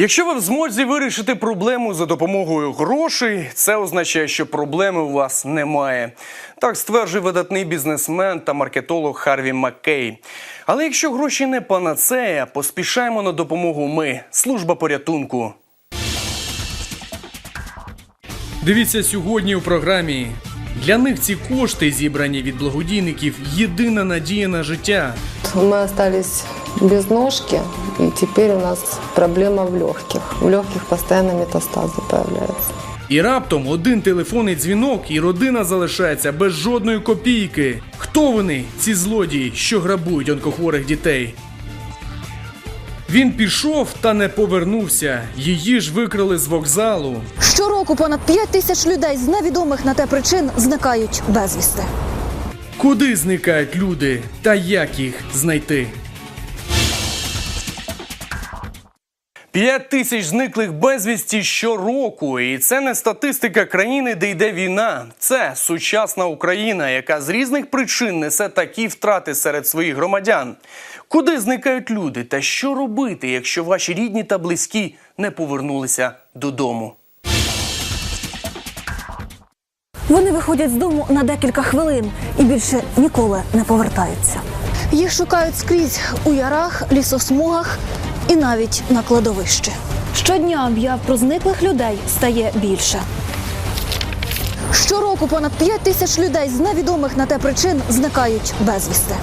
Якщо ви в змозі вирішити проблему за допомогою грошей, це означає, що проблеми у вас немає. Так стверджує видатний бізнесмен та маркетолог Харві Маккей. Але якщо гроші не панацея, поспішаємо на допомогу ми, служба порятунку. Дивіться сьогодні у програмі. Для них ці кошти, зібрані від благодійників, єдина надія на життя. Мы остались без ножки, и теперь у нас проблема в легких. В легких постоянно метастазы появляются. І раптом один телефонний дзвінок, і родина залишається без жодної копійки. Хто вони, ці злодії, що грабують онкохворих дітей? Він пішов та не повернувся. Її ж викрали з вокзалу. Щороку понад 5 тисяч людей з невідомих на те причин зникають безвісти. Куди зникають люди та як їх знайти? П'ять тисяч зниклих безвісті щороку, і це не статистика країни, де йде війна. Це сучасна Україна, яка з різних причин несе такі втрати серед своїх громадян. Куди зникають люди, та що робити, якщо ваші рідні та близькі не повернулися додому? Вони виходять з дому на декілька хвилин і більше ніколи не повертаються. Їх шукають скрізь у ярах, лісосмугах і навіть на кладовищі. Щодня об'яв про зниклих людей стає більше. Щороку понад 5 тисяч людей з невідомих на те причин зникають безвісти.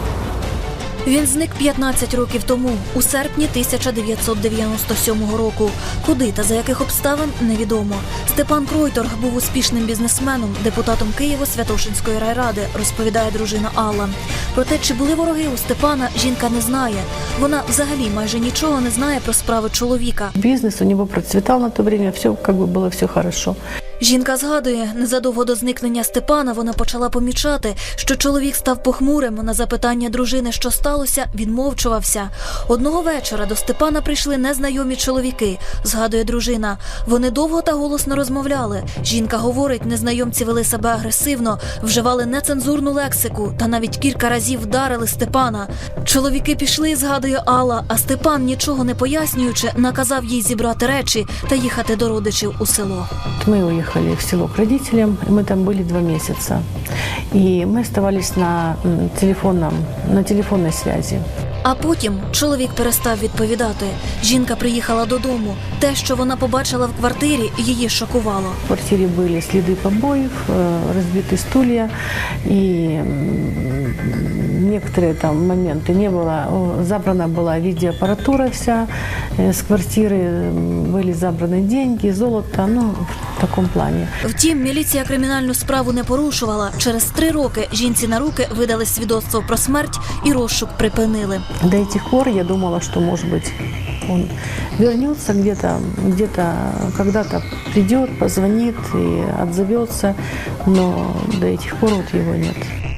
Він зник 15 років тому, у серпні 1997 року. Куди та за яких обставин невідомо. Степан Кройторг був успішним бізнесменом, депутатом Києво-Святошинської райради, розповідає дружина Алла. Проте, чи були вороги у Степана, жінка не знає. Вона взагалі майже нічого не знає про справи чоловіка. Бизнес у него процветал на то время, все как бы было все хорошо. Жінка згадує, незадовго до зникнення Степана вона почала помічати, що чоловік став похмурим. На запитання дружини, що сталося, відмовчувався. Одного вечора до Степана прийшли незнайомі чоловіки, згадує дружина. Вони довго та голосно розмовляли. Жінка говорить, незнайомці вели себе агресивно, вживали нецензурну лексику та навіть кілька разів вдарили Степана. Чоловіки пішли, згадує Алла, а Степан, нічого не пояснюючи, наказав їй зібрати речі та їхати до родичів у село. Мы уехали в село к родителям, и мы там были два месяца. И мы оставались на м, телефонном, на телефонной связи. А потім чоловік перестав відповідати. Жінка приїхала додому. Те, що вона побачила в квартирі, її шокувало. В квартире были следы побоев, э, разбитые стулья и м, некоторые там моменты не было. О, Забрана была видеоаппаратура вся, э, с квартиры м, были забраны деньги, золото, ну, в таком плане. Втім, міліція кримінальну справу не порушувала. Через три роки жінці на руки видали свідоцтво про смерть і розшук припинили. До этих пор я думала, что, может быть, он вернется где-то, где-то когда-то придет, позвонит и отзовется, но до этих пор вот его нет.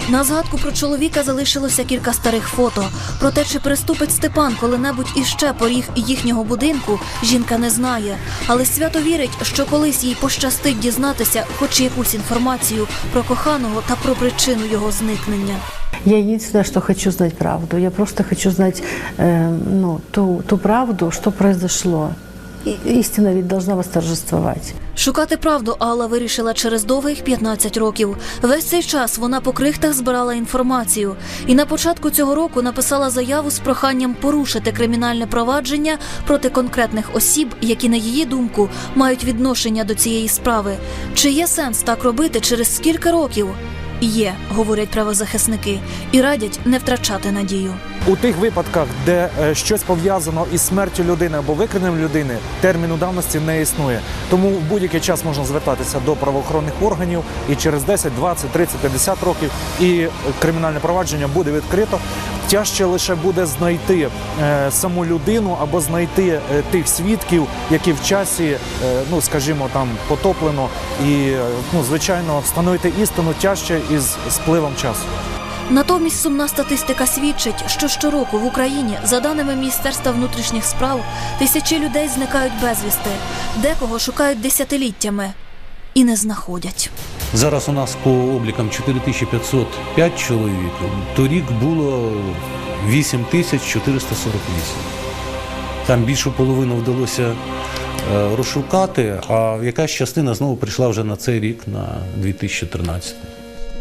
На згадку про чоловіка залишилося кілька старих фото. Про те, чи приступить Степан коли-небудь іще поріг їхнього будинку, жінка не знає. Але свято вірить, що колись їй пощастить дізнатися хоч якусь інформацію про коханого та про причину його зникнення. Я единственное, что хочу знать правду. Я просто хочу знать э, ну, ту, ту правду, что произошло. И истина ведь должна восторжествовать. Шукати правду Алла вирішила через довгих 15 років. Весь цей час вона по крихтах збирала інформацію. І на початку цього року написала заяву з проханням порушити кримінальне провадження проти конкретних осіб, які, на її думку, мають відношення до цієї справи. Чи є сенс так робити через скільки років? Є, говорять правозахисники, і радять не втрачати надію. У тих випадках, де е, щось пов'язано із смертю людини або викраденням людини, терміну давності не існує. Тому в будь-який час можна звертатися до правоохоронних органів і через 10, 20, 30, 50 років і кримінальне провадження буде відкрито. Тяжче лише буде знайти е, саму людину або знайти е, тих свідків, які в часі, е, ну скажімо, там потоплено, і е, ну звичайно встановити істину тяжче із спливом часу. Натомість сумна статистика свідчить, що щороку в Україні, за даними Міністерства внутрішніх справ, тисячі людей зникають безвісти, декого шукають десятиліттями і не знаходять. Зараз у нас по облікам 4505 чоловік. Торік було 8448. Там більшу половину вдалося е, розшукати, а якась частина знову прийшла вже на цей рік, на 2013.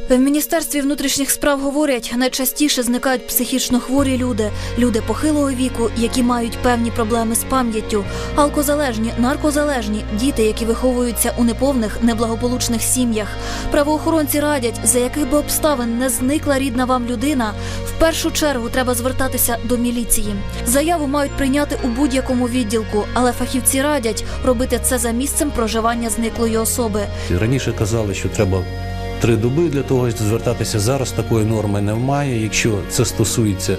В міністерстві внутрішніх справ говорять, найчастіше зникають психічно хворі люди, люди похилого віку, які мають певні проблеми з пам'яттю, алкозалежні, наркозалежні, діти, які виховуються у неповних, неблагополучних сім'ях. Правоохоронці радять, за яких би обставин не зникла рідна вам людина. В першу чергу треба звертатися до міліції. Заяву мають прийняти у будь-якому відділку, але фахівці радять робити це за місцем проживання зниклої особи. Раніше казали, що треба три доби для того, щоб звертатися. Зараз такої норми немає. Якщо це стосується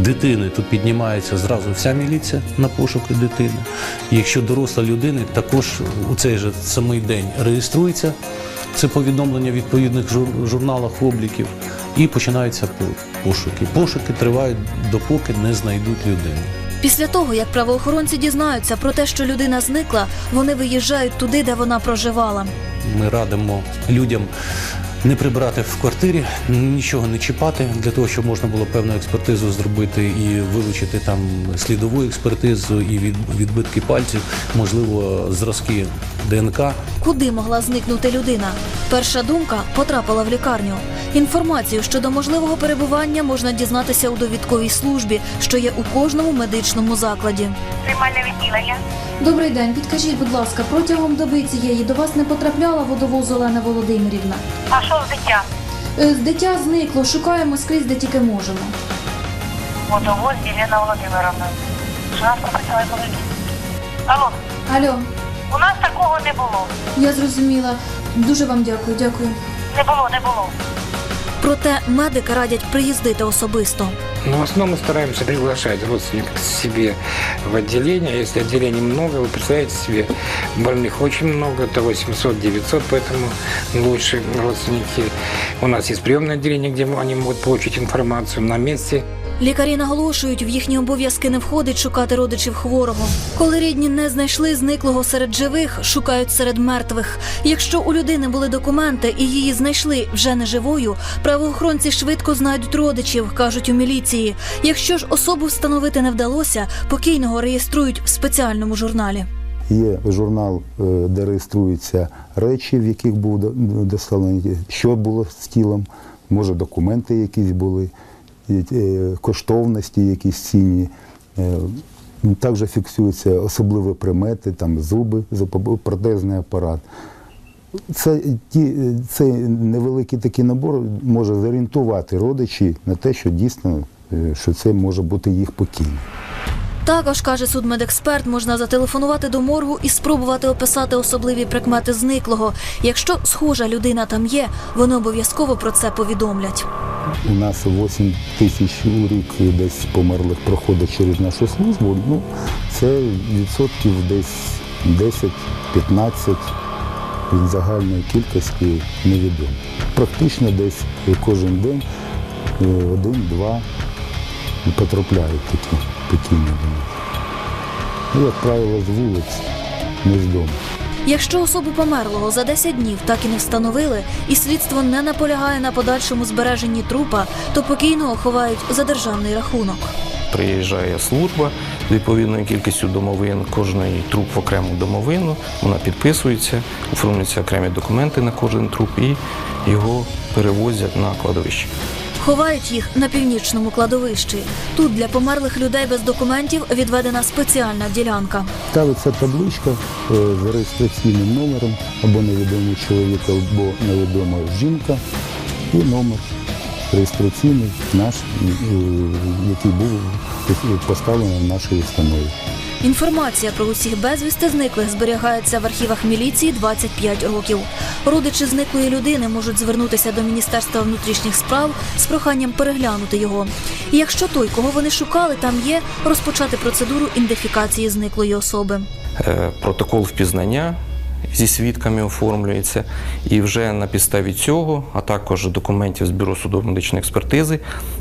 дитини, то піднімається зразу вся міліція на пошуки дитини. Якщо доросла людина, також у цей же самий день реєструється це повідомлення в відповідних журналах обліків і починаються пошуки. Пошуки тривають допоки не знайдуть людину. Після того, як правоохоронці дізнаються про те, що людина зникла, вони виїжджають туди, де вона проживала. Ми радимо людям не прибирати в квартирі, нічого не чіпати для того, щоб можна було певну експертизу зробити і вилучити там слідову експертизу і від, відбитки пальців, можливо, зразки ДНК. Куди могла зникнути людина? Перша думка потрапила в лікарню. Інформацію щодо можливого перебування можна дізнатися у довідковій службі, що є у кожному медичному закладі. приймальне відділення. Добрий день, підкажіть, будь ласка, протягом доби цієї до вас не потрапляла водовоз Олена Володимирівна? А що з дитя? Е, Дитя зникло, шукаємо скрізь, де тільки можемо. Водовоз Єлена Володимировна. Алло, Алло, у нас такого не було. я зрозуміла. Дуже вам дякую, дякую. Не було, не було. Проте медики радять приїздити особисто. Но в основном мы стараемся приглашать родственников к себе в отделение. Если отделений много, вы представляете себе, больных очень много, это 800-900, поэтому лучше родственники. У нас есть приемное отделение, где они могут получить информацию на месте. Лікарі наголошують, в їхні обов'язки не входить шукати родичів хворого. Коли рідні не знайшли зниклого серед живих, шукають серед мертвих. Якщо у людини були документи і її знайшли вже не живою, правоохоронці швидко знайдуть родичів, кажуть у міліції. Якщо ж особу встановити не вдалося, покійного реєструють в спеціальному журналі. Є журнал, е, де реєструються речі, в яких був до- доставлений, що було з тілом, може документи якісь були, коштовності якісь цінні. Е, Також фіксуються особливі примети, там зуби, протезний апарат. Це ті, цей невеликий такий набор може зорієнтувати родичі на те, що дійсно е, що це може бути їх покійний. Також каже судмедексперт, можна зателефонувати до моргу і спробувати описати особливі прикмети зниклого. Якщо схожа людина там є, вони обов'язково про це повідомлять. У нас 8 тисяч у рік десь померлих проходить через нашу службу. Ну, це відсотків десь 10-15 від загальної кількості невідомо. Практично десь кожен день е, один-два потрапляють такі до нас. Ну, як правило, з вулиць, не з дому. Якщо особу померлого за 10 днів так і не встановили, і слідство не наполягає на подальшому збереженні трупа, то покійного ховають за державний рахунок. Приїжджає служба з відповідною кількістю домовин, кожний труп в окрему домовину, вона підписується, оформлюються окремі документи на кожен труп і його перевозять на кладовище. Ховають їх на північному кладовищі. Тут для померлих людей без документів відведена спеціальна ділянка. Ставиться табличка е, з реєстраційним номером або невідомий чоловік, або невідома жінка, і номер реєстраційний наш, е, який був поставлений в нашій установі. Інформація про усіх безвісти зниклих зберігається в архівах міліції 25 років. Родичі зниклої людини можуть звернутися до Міністерства внутрішніх справ з проханням переглянути його. І якщо той, кого вони шукали, там є, розпочати процедуру ідентифікації зниклої особи. Е, Протокол впізнання зі свідками оформлюється, і вже на підставі цього, а також документів з бюро судово-медичної експертизи,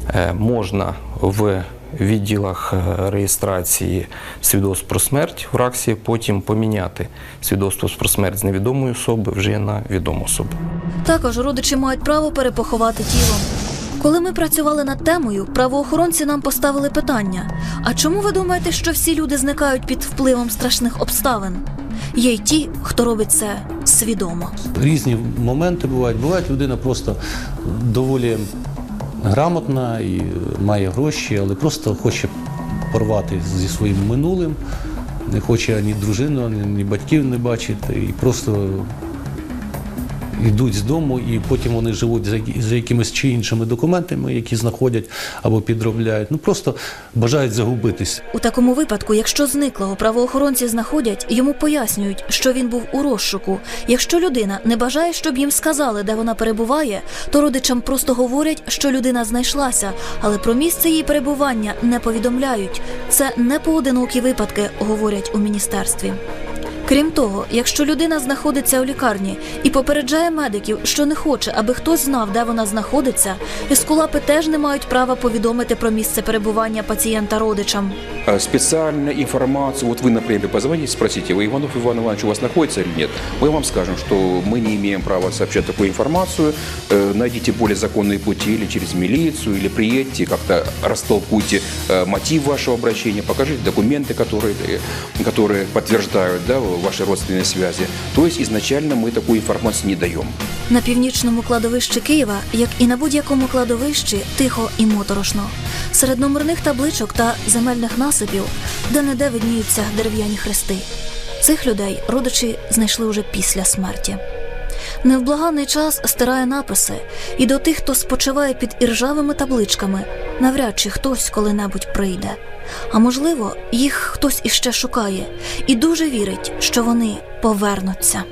е, можна в відділах е, реєстрації свідоцтв про смерть в РАКСі потім поміняти свідоцтво про смерть з невідомої особи вже на відому особу. Також родичі мають право перепоховати тіло. Коли ми працювали над темою, правоохоронці нам поставили питання: а чому ви думаєте, що всі люди зникають під впливом страшних обставин? Є й ті, хто робить це свідомо. Різні моменти бувають. Буває, людина просто доволі грамотна і має гроші, але просто хоче порвати зі своїм минулим, не хоче ні дружину, ані ні батьків не бачити, і просто йдуть з дому, і потім вони живуть за, якимись чи іншими документами, які знаходять або підробляють. Ну просто бажають загубитись. У такому випадку, якщо зниклого правоохоронці знаходять, йому пояснюють, що він був у розшуку. Якщо людина не бажає, щоб їм сказали, де вона перебуває, то родичам просто говорять, що людина знайшлася, але про місце її перебування не повідомляють. Це не поодинокі випадки, говорять у міністерстві. Крім того, якщо людина знаходиться у лікарні і попереджає медиків, що не хоче, аби хтось знав, де вона знаходиться, ескулапи теж не мають права повідомити про місце перебування пацієнта родичам. э, специальную информацию. Вот вы, например, позвоните, спросите, вы Иванов Иван Иванович у вас находится или нет. Мы вам скажем, что мы не имеем права сообщать такую информацию. Э, Найдите более законные пути или через милицию, или приедьте, как-то растолкуйте э, мотив вашего обращения, покажите документы, которые, э, которые подтверждают да, ваши родственные связи. То есть изначально мы такую информацию не даем. На північному кладовищі Києва, як і на будь-якому кладовищі, тихо і моторошно. Серед номерних табличок та земельних насипів, де неде видніються дерев'яні хрести. Цих людей родичі знайшли уже після смерті. Невблаганний час стирає написи, і до тих, хто спочиває під іржавими табличками, навряд чи хтось коли-небудь прийде. А можливо, їх хтось іще шукає і дуже вірить, що вони повернуться.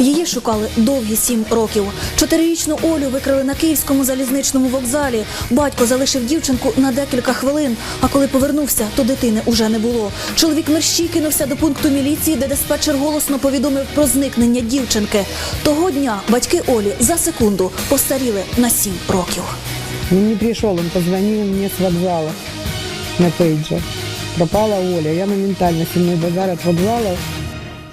Її шукали довгі сім років. Чотирирічну Олю викрили на київському залізничному вокзалі. Батько залишив дівчинку на декілька хвилин. А коли повернувся, то дитини уже не було. Чоловік мерщій кинувся до пункту міліції, де диспетчер голосно повідомив про зникнення дівчинки. Того дня батьки Олі за секунду постаріли на сім років. Он не пришел, он позвонил мне с вокзала на пейджер. Пропала Оля. Я моментально сильный базар от вокзала.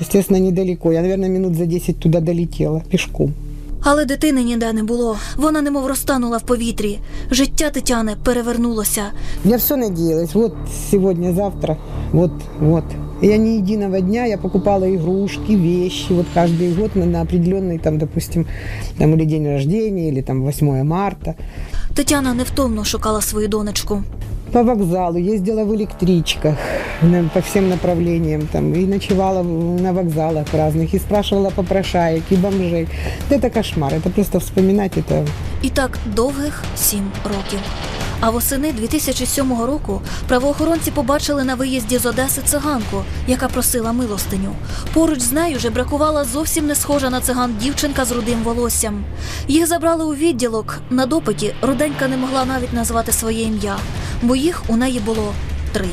Естественно, недалеко. Я, наверное, минут за 10 туда долетела пешком. Але дитини ніде не було. Вона немов розтанула в повітрі. Життя Тетяни перевернулося. Я все надеялась. Вот сегодня, завтра. Вот, вот. И Я ни единого дня, я покупала игрушки, вещи, вот каждый год на, на определенный, там, допустим, там, или день рождения, или там 8 марта. Тетяна невтомно шукала свою донечку. По вокзалу, ездила в электричках на- по всем направлениям, там, и ночевала в- на вокзалах разных, и спрашивала попрошаек, и бомжей. Да Это кошмар, это просто вспоминать, это І так довгих сім років. А восени 2007 року правоохоронці побачили на виїзді з Одеси циганку, яка просила милостиню. Поруч з нею же бракувала зовсім не схожа на циган дівчинка з рудим волоссям. Їх забрали у відділок. На допиті руденька не могла навіть назвати своє ім'я, бо їх у неї було три.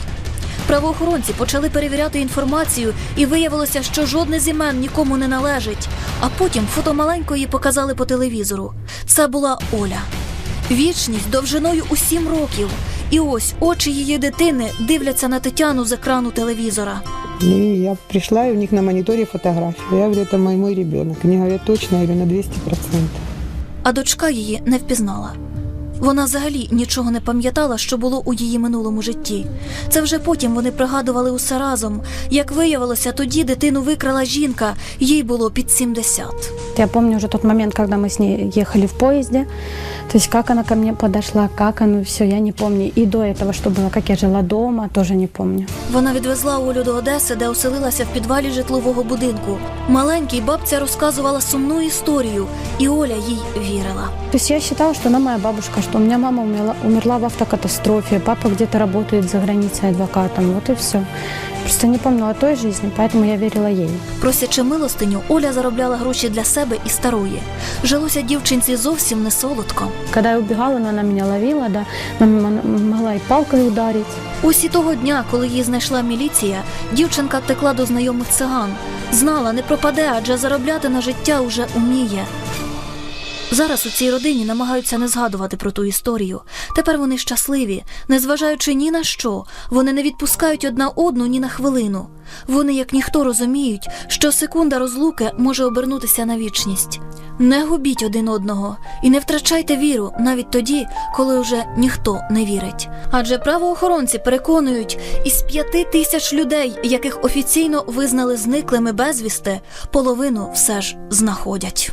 Правоохоронці почали перевіряти інформацію, і виявилося, що жодне з імен нікому не належить. А потім фото маленької показали по телевізору. Це була Оля. Вічність довжиною у сім років. І ось очі її дитини дивляться на Тетяну з екрану телевізора. И я пришла, и у них на мониторе фотография. Я говорю, это мой, мой ребенок. Они говорят, точно, я говорю, на 200%. А дочка її не впізнала. Вона взагалі нічого не пам'ятала, що було у її минулому житті. Це вже потім вони пригадували усе разом. Як виявилося, тоді дитину викрала жінка, їй було під 70. Я помню уже тот момент, когда мы с ней ехали в поезде. То есть как она ко мне подошла, как оно все, я не помню. И до этого, что было, как я жила дома, тоже не помню. Вона відвезла Олю до Одеси, де оселилася в підвалі житлового будинку. Маленькій бабця розказувала сумну історію, і Оля їй вірила. То есть я считала, что она моя бабушка, что у меня мама умерла, умерла в автокатастрофе, папа где-то работает за границей адвокатом, вот и все. Просто не помнила той жизни, поэтому я верила ей. Просячи милостиню, Оля заробляла гроші для себе і старої. Жилося дівчинці зовсім не солодко. Когда я убегала, но она меня ловила, да, мама могла и палкой ударить. Ось і того дня, коли її знайшла міліція, дівчинка втекла до знайомих циган. Знала, не пропаде, адже заробляти на життя уже уміє. Зараз у цій родині намагаються не згадувати про ту історію. Тепер вони щасливі, незважаючи ні на що, вони не відпускають одна одну ні на хвилину. Вони, як ніхто, розуміють, що секунда розлуки може обернутися на вічність. Не губіть один одного і не втрачайте віру навіть тоді, коли вже ніхто не вірить. Адже правоохоронці переконують, із п'яти тисяч людей, яких офіційно визнали зниклими безвісти, половину все ж знаходять.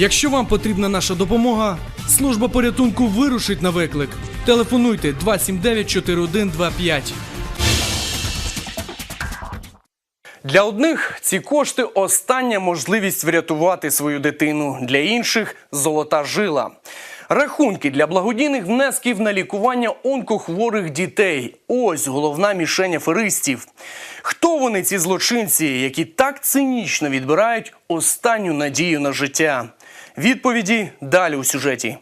Якщо вам потрібна наша допомога, служба порятунку вирушить на виклик. Телефонуйте 279 4125. Для одних ці кошти остання можливість врятувати свою дитину, для інших золота жила. Рахунки для благодійних внесків на лікування онкохворих дітей. Ось головна мішень аферистів. Хто вони, ці злочинці, які так цинічно відбирають останню надію на життя? Відповіді далі у сюжеті.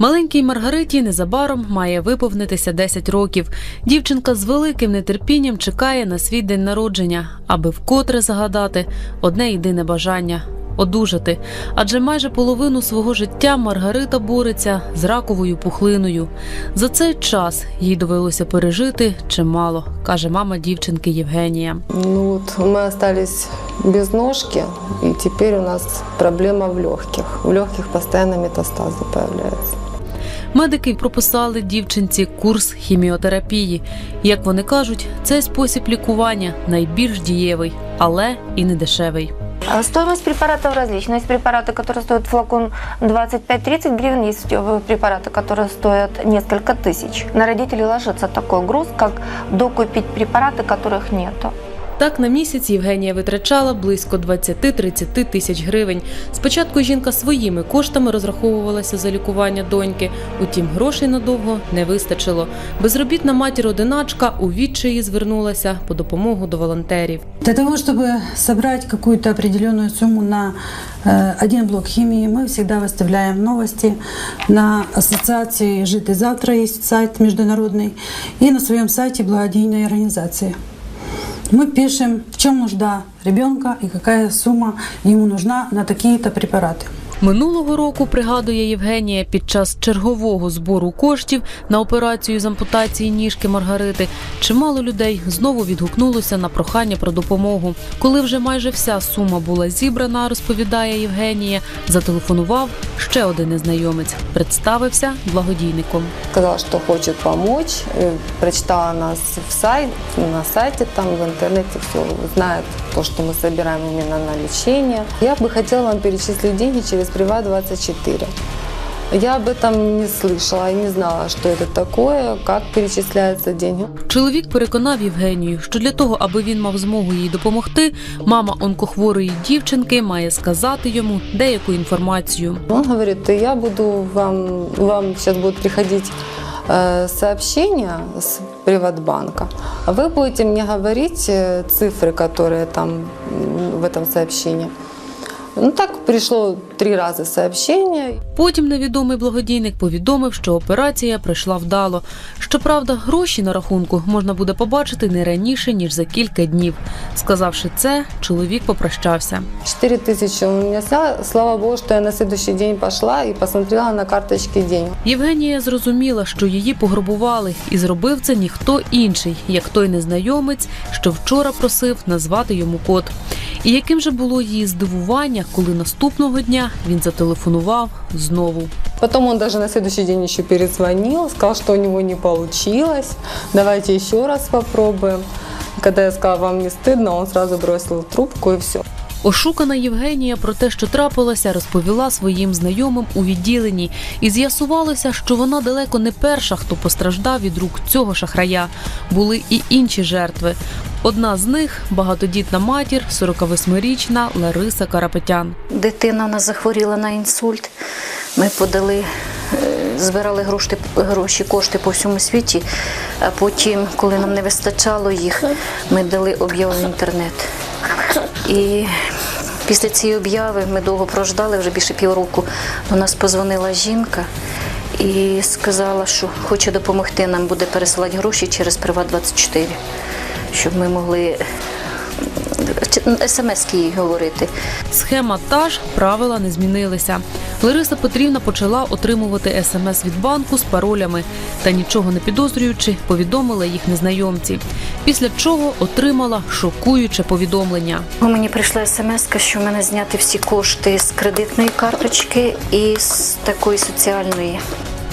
Маленькій Маргариті незабаром має виповнитися 10 років. Дівчинка з великим нетерпінням чекає на свій день народження, аби вкотре загадати одне єдине бажання одужати. Адже майже половину свого життя Маргарита бореться з раковою пухлиною. За цей час їй довелося пережити чимало, каже мама дівчинки Євгенія. Ну вот мы остались без ножки, и теперь у нас проблема в легких. В легких постоянно метастазы появляются. Медики прописали дівчинці курс хіміотерапії. Як вони кажуть, цей спосіб лікування найбільш дієвий, але і не дешевий. А Стоимость препаратов различна. Есть препараты, которые стоят флакон 25-30 гривен, есть э, препараты, которые стоят несколько тысяч. На родителей ложится такой груз, как докупить препараты, которых нету. Так на місяць Євгенія витрачала близько 20-30 тисяч гривень. Спочатку жінка своїми коштами розраховувалася за лікування доньки, утім грошей надовго не вистачило. Безробітна матір-одиначка у відчаї звернулася по допомогу до волонтерів. Для того, чтобы собрать какую-то определенную сумму на э, один блок химии, мы всегда выставляем новости на ассоциации «Жить и завтра» есть сайт международный, и на своем сайте благодійной организации. Мы пишем, в чем нужда ребенка и какая сумма ему нужна на такие-то препараты. Минулого року, пригадує Євгенія, під час чергового збору коштів на операцію з ампутації ніжки Маргарити, чимало людей знову відгукнулося на прохання про допомогу. Коли вже майже вся сума була зібрана, розповідає Євгенія, зателефонував ще один незнайомець, представився благодійником. Сказала, что хочет помочь, э, прочитала нас в сайт, на сайте, там в интернете все знает то, что мы собираем именно на лечение. Я бы хотела вам перечислить деньги через Приват24. Я об этом не слышала и не знала, что это такое, как перечисляются деньги. Чоловік переконав Євгенію, що для того, аби він мав змогу їй допомогти, мама онкохворої дівчинки має сказати йому деяку інформацію. Он говорит, я буду вам, вам сейчас будут приходить э, сообщения с Приватбанка, а вы будете мне говорить э, цифры, которые там м, в этом сообщении. Ну так пришло три раза сообщение. Потім невідомий благодійник повідомив, що операція пройшла вдало. Щоправда, гроші на рахунку можна буде побачити не раніше ніж за кілька днів. Сказавши це, чоловік попрощався. 4 тысячи у сняла. Слава богу, что я на следующий день пошла и посмотрела на карточке денег. Євгенія зрозуміла, що її пограбували, і зробив це ніхто інший, як той незнайомець, що вчора просив назвати йому код. І яким же було її здивування, коли наступного дня він зателефонував знову. Потом он даже на следующий день еще перезвонил, сказал, что у него не получилось. Давайте еще раз попробуем. Когда я сказала, вам не стыдно, он сразу бросил трубку и все. Ошукана Євгенія про те, що трапилося, розповіла своїм знайомим у відділенні, і з'ясувалося, що вона далеко не перша, хто постраждав від рук цього шахрая. Були і інші жертви. Одна з них багатодітна матір, 48-річна Лариса Карапетян. Дитина у нас захворіла на інсульт. Ми подали збирали гроші, гроші, кошти по всьому світі. А потім, коли нам не вистачало їх, ми дали об'яву в інтернет. І після цієї обяви ми довго прождали, вже більше півроку. До нас позвонила жінка і сказала, що хоче допомогти нам буде пересилати гроші через Приват24, щоб ми могли смс їй говорити. Схема та ж, правила не змінилися. Лариса Петрівна почала отримувати смс від банку з паролями та нічого не підозрюючи, повідомила їх незнайомці. Після чого отримала шокуюче повідомлення. Мені прийшла смс, що в мене зняти всі кошти з кредитної карточки і з такої соціальної.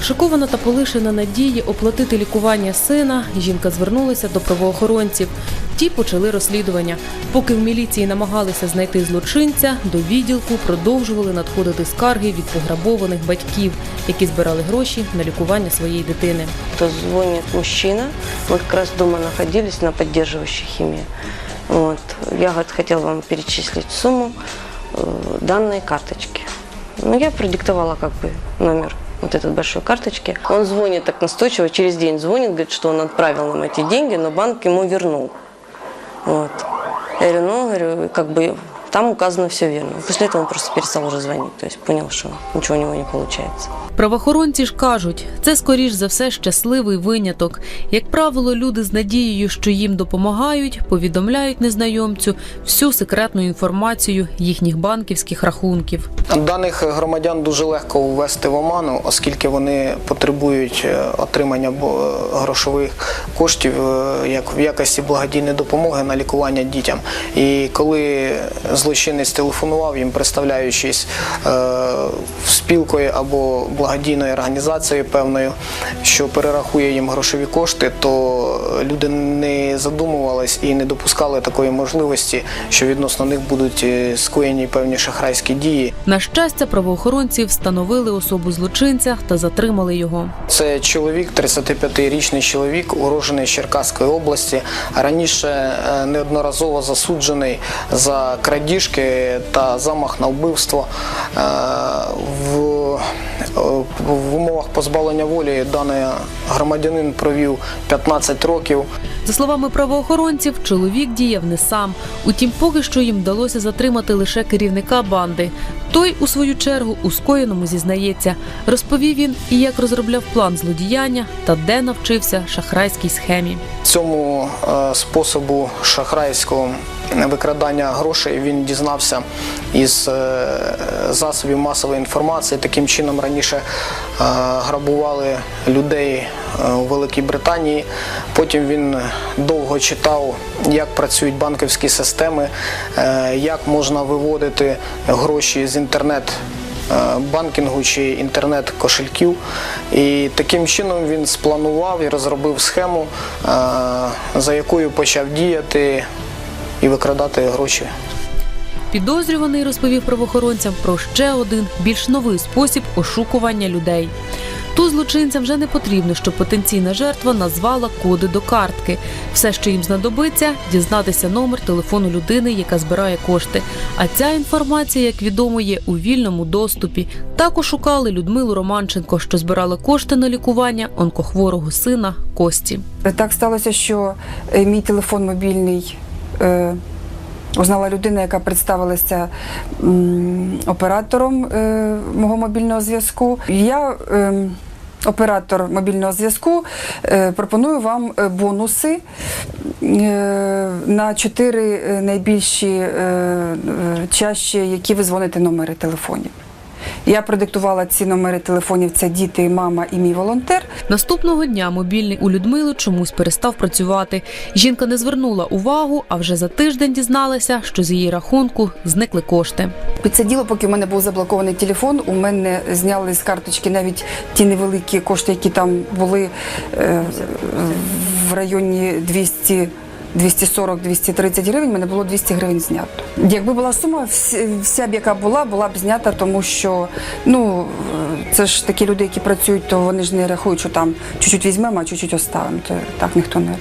Шокована та полишена надії оплатити лікування сина, жінка звернулася до правоохоронців. Ті почали розслідування. Поки в міліції намагалися знайти злочинця, до відділку продовжували надходити скарги від пограбованих батьків, які збирали гроші на лікування своєї дитини. То звонит мужчина, мы как раз дома находились на поддерживающей химии. Вот. Я говорит, хотел вам перечислить сумму э, данной карточки. Ну, я продиктовала как бы номер вот этой большой карточки. Он звонит так настойчиво, через день звонит, говорит, что он отправил нам эти деньги, но банк ему вернул. Вот. Я говорю, ну, говорю, как бы там указано все верно. После этого он просто перестал уже звонить, то есть понял, что ничего у него не получается. Правоохоронці ж кажуть, це скоріш за все щасливий виняток. Як правило, люди з надією, що їм допомагають, повідомляють незнайомцю всю секретну інформацію їхніх банківських рахунків. Даних громадян дуже легко ввести в оману, оскільки вони потребують е, отримання бо- грошових коштів е, як в якості благодійної допомоги на лікування дітям. І коли злочинець телефонував їм, представляючись е, спілкою або благодійною організацією певною, що перерахує їм грошові кошти, то люди не задумувались і не допускали такої можливості, що відносно них будуть е, скоєні певні шахрайські дії. На щастя, правоохоронці встановили особу злочинця та затримали його. Це чоловік, 35-річний чоловік, уроджений з Черкаської області. Раніше е, неодноразово засуджений за крадіжки та замах на вбивство. Е, В, е, в умовах позбавлення волі даний громадянин провів 15 років. За словами правоохоронців, чоловік діяв не сам. Утім, поки що їм вдалося затримати лише керівника банди. Той, у свою чергу, у скоєному зізнається. Розповів він і як розробляв план злодіяння та де навчився шахрайській схемі. Цьому е, способу шахрайського викрадання грошей він дізнався із е, засобів масової інформації. Таким чином раніше е, грабували людей е, у Великій Британії. Потім він довго читав, як працюють банківські системи, як можна виводити гроші з інтернет банкінгу чи інтернет-кошельків. І таким чином він спланував і розробив схему, за якою почав діяти і викрадати гроші. Підозрюваний розповів правоохоронцям про ще один більш новий спосіб ошукування людей. Тут злочинцям вже не потрібно, щоб потенційна жертва назвала коди до картки. Все, що їм знадобиться, дізнатися номер телефону людини, яка збирає кошти. А ця інформація, як відомо, є у вільному доступі. Також шукали Людмилу Романченко, що збирала кошти на лікування онкохворого сина Кості. Так сталося, що е, мій телефон мобільний узнала людина, яка представилася оператором е, мого мобільного зв'язку. Я, е, оператор мобільного зв'язку, е, пропоную вам е, бонуси е, на чотири е, найбільші е, е, чаще, які ви дзвоните номери телефонів. Я продиктувала ці номери телефонів. Це діти, мама і мій волонтер. Наступного дня мобільний у Людмили чомусь перестав працювати. Жінка не звернула увагу, а вже за тиждень дізналася, що з її рахунку зникли кошти. Під це діло, поки в мене був заблокований телефон, у мене зняли з карточки навіть ті невеликі кошти, які там були е, в районі 200 240-230 гривень, мене було 200 гривень знято. Якби була сума, вся б яка була, була б знята, тому що ну це ж такі люди, які працюють, то вони ж не рахують, що там чуть-чуть візьмемо, а чуть-чуть оставимо. То так ніхто не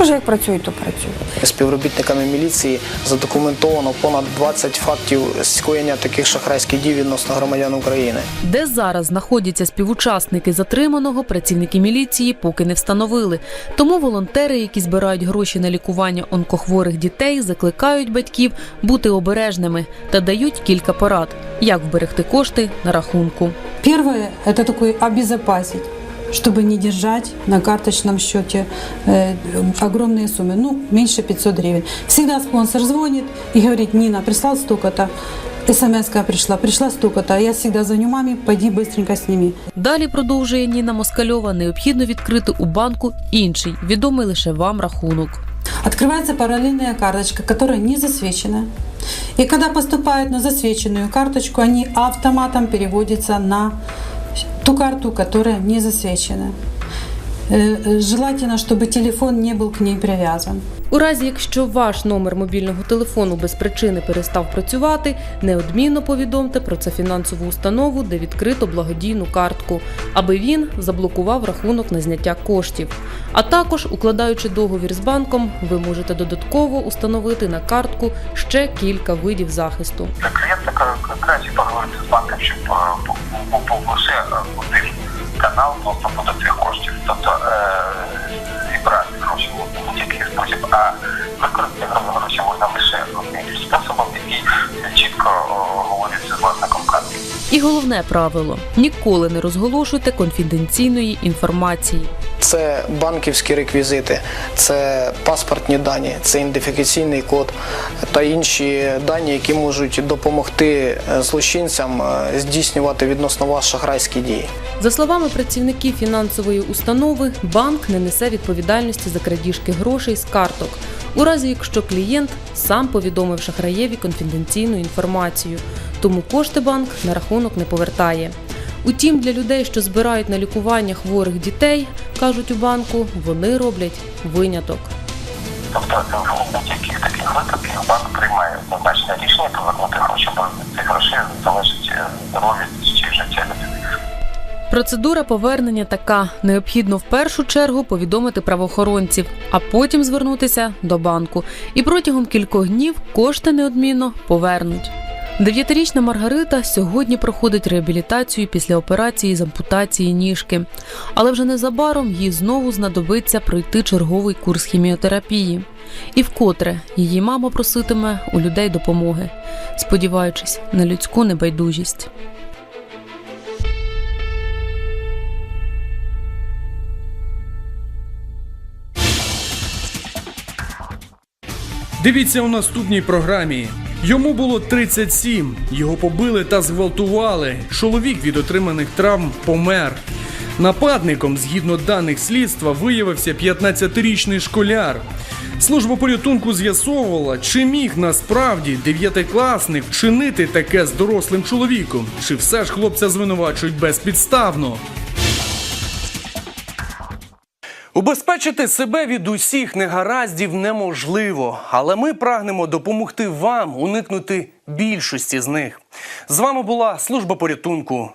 Боже, як працюють, то працюють. Співробітниками міліції задокументовано понад 20 фактів скоєння таких шахрайських дій відносно громадян України. Де зараз знаходяться співучасники затриманого, працівники міліції поки не встановили. Тому волонтери, які збирають гроші на лікування онкохворих дітей, закликають батьків бути обережними та дають кілька порад, як вберегти кошти на рахунку. Первое – это такой обезопасить, чтобы не держать на карточном счете э, огромные суммы, ну, меньше 500 гривен. Всегда спонсор звонит и говорит, Нина, прислал столько-то, смс пришла, пришла столько-то, а я всегда звоню маме, пойди быстренько сними. Далі продовжує Ніна Москальова. Необхідно відкрити у банку інший, відомий лише вам рахунок. Открывается параллельная карточка, которая не засвечена. И когда поступают на засвеченную карточку, они автоматом переводятся на ту карту, которая не засвечена. Э, э, Желательно, чтобы телефон не был к ней привязан. У разі, якщо ваш номер мобільного телефону без причини перестав працювати, неодмінно повідомте про це фінансову установу, де відкрито благодійну картку, аби він заблокував рахунок на зняття коштів. А також, укладаючи договір з банком, ви можете додатково установити на картку ще кілька видів захисту. Клієнти краще поговорити з банком, щоб е, був лише один канал доступу до коштів. Тобто е, зібрати гроші а використати гроші можна лише одним способом, який чітко говориться з власником картки. І головне правило: ніколи не розголошуйте конфіденційної інформації. Це банківські реквізити, це паспортні дані, це ідентифікаційний код та інші дані, які можуть допомогти е, злочинцям е, здійснювати відносно вас шахрайські дії. За словами працівників фінансової установи, банк не несе відповідальності за крадіжки грошей з карток, у разі якщо клієнт сам повідомив шахраєві конфіденційну інформацію, тому кошти банк на рахунок не повертає. Утім, для людей, що збирають на лікування хворих дітей, кажуть у банку, вони роблять виняток. Тобто будь-яких таких випадках банк приймає однозначне рішення повернути гроші, бо цих грошей залежить е, здоров'я чи життя людини. Процедура повернення така: необхідно в першу чергу повідомити правоохоронців, а потім звернутися до банку. І протягом кількох днів кошти неодмінно повернуть. Дев'ятирічна Маргарита сьогодні проходить реабілітацію після операції з ампутації ніжки, але вже незабаром їй знову знадобиться пройти черговий курс хіміотерапії. І вкотре її мама проситиме у людей допомоги, сподіваючись на людську небайдужість. Дивіться у наступній програмі. Йому було 37, його побили та зґвалтували. Чоловік від отриманих травм помер. Нападником, згідно даних слідства, виявився 15-річний школяр. Служба порятунку з'ясовувала, чи міг насправді дев'ятикласник вчинити таке з дорослим чоловіком, чи все ж хлопця звинувачують безпідставно. Убезпечити себе від усіх негараздів неможливо, але ми прагнемо допомогти вам уникнути більшості з них. З вами була служба порятунку.